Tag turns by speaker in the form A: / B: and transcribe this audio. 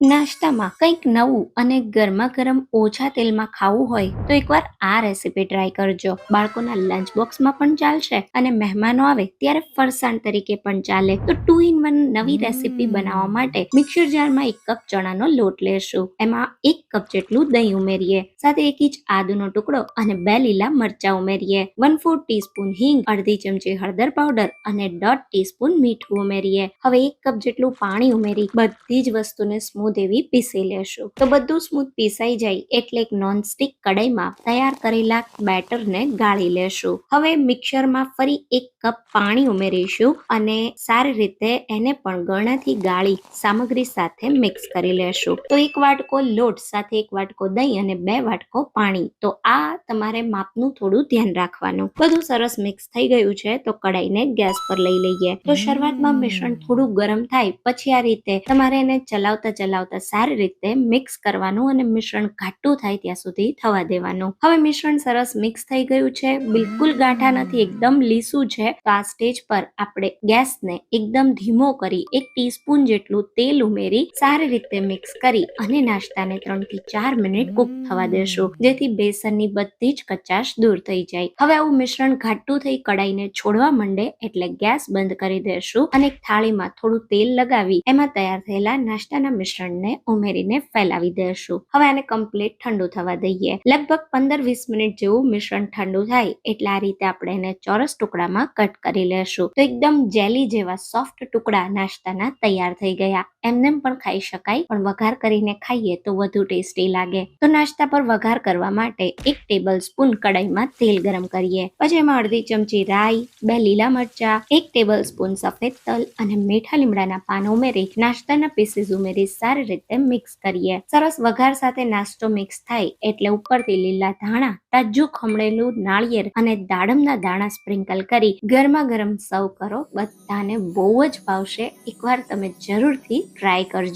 A: નાસ્તામાં કંઈક નવું અને ગરમા ગરમ ઓછા તેલમાં ખાવું હોય તો એકવાર આ રેસીપી ટ્રાય કરજો. બાળકોના લંચ બોક્સમાં પણ ચાલશે અને મહેમાનો આવે ત્યારે ફરસાણ તરીકે પણ ચાલે. તો ટુ ઇન વન નવી રેસીપી બનાવવા માટે મિક્સર જારમાં એક કપ ચણાનો લોટ લેશું. એમાં એક કપ જેટલું દહીં ઉમેરીએ સાથે એક ઇંચ આદુનો ટુકડો અને બે લીલા મરચા ઉમેરીએ વન ફોર ટીસ્પૂન હિંગ અડધી ચમચી હળદર પાવડર અને દોઢ ટીસ્પૂન મીઠું ઉમેરીએ. હવે એક કપ જેટલું પાણી ઉમેરી બધી જ વસ્તુને સ્મૂથ એવી પીસી લેશું. તો બધું સ્મૂથ પીસાઈ જાય એટલે એક નોનસ્ટિક કડાઈમાં તૈયાર કરેલા બેટરને ગાળી લેશું. હવે મિક્સરમાં ફરી એક કપ પાણી ઉમેરીશું અને સારી રીતે એને પણ ગળાથી ગાળી સામગ્રી સાથે મિક્સ કરી લેશું. તો એક વાટકો લોટ સાથે એક વાટકો દહીં અને બે વાટકો પાણી. તો આ તમારે માપનું થોડું ધ્યાન રાખવાનું. બધું સરસ મિક્સ થઈ ગયું છે તો કડાઈને ગેસ પર લઈ લઈએ. તો શરૂઆતમાં મિશ્રણ થોડું ગરમ થાય પછી આ રીતે તમારે એને ચલાવતા ચલાવતા સારી રીતે મિક્સ કરવાનું અને મિશ્રણ ઘાટું થાય ત્યાં સુધી થવા દેવાનું. હવે મિશ્રણ સરસ મિક્સ થઈ ગયું છે. બિલકુલ ગાંઠા નથી એકદમ લીસું છે. તો આ સ્ટેજ પર આપણે ગેસને એકદમ ધીમો કરી એક ટીસ્પૂન જેટલું તેલ ઉમેરી સારી રીતે મિક્સ કરી અને નાસ્તાને ત્રણથી ચાર મિનિટ કુક થવા દેશું. જેથી બેસનની બધી જ કચાશ દૂર થઈ જાય. હવે આવું મિશ્રણ ઘાટું થઈ કડાઈને છોડવા માંડે એટલે ગેસ બંધ કરી દેશું અને એક થાળીમાં થોડું તેલ લગાવી. એમાં તૈયાર થયેલા નાસ્તાના મિશ્રણને ઉમેરીને ફેલાવી દેશું. હવે આને કમ્પ્લીટ ઠંડુ થવા દઈએ. લગભગ પંદર વીસ મિનિટ જેવું મિશ્રણ ઠંડુ થાય એટલે આ રીતે આપણે એને ચોરસ ટુકડામાં કટ કરી લેશું. તો એકદમ જેલી જેવા સોફ્ટ ટુકડા નાસ્તાના તૈયાર થઈ ગયા. એમનેમ પણ ખાઈ શકાય. પણ વઘાર કરીને ખાઈએ તો વધુ ટેસ્ટી લાગે. તો નાસ્તા પર વઘાર કરવા માટે એક ટેબલ સ્પૂન કડાઈમાં તેલ ગરમ કરીએ. પછી એમાં અડધી ચમચી રાઈ, બે લીલા મરચા, એક ટેબલ સ્પૂન સફેદ તલ અને મીઠા લીમડાના પાન ઉમેરી નાસ્તાના પીસીસ ઉમેરી સારી રીતે મિક્સ કરીએ. સરસ વઘાર સાથે નાસ્તો મિક્સ થાય એટલે ઉપરથી લીલા ધાણા, તાજું ખમણેલું નાળિયેર અને દાડમના દાણા સ્પ્રિંકલ કરી ગરમા ગરમ સર્વ કરો. બધાને બહુ જ ભાવશે. એકવાર તમે જરૂરથી ટ્રાય કરજો.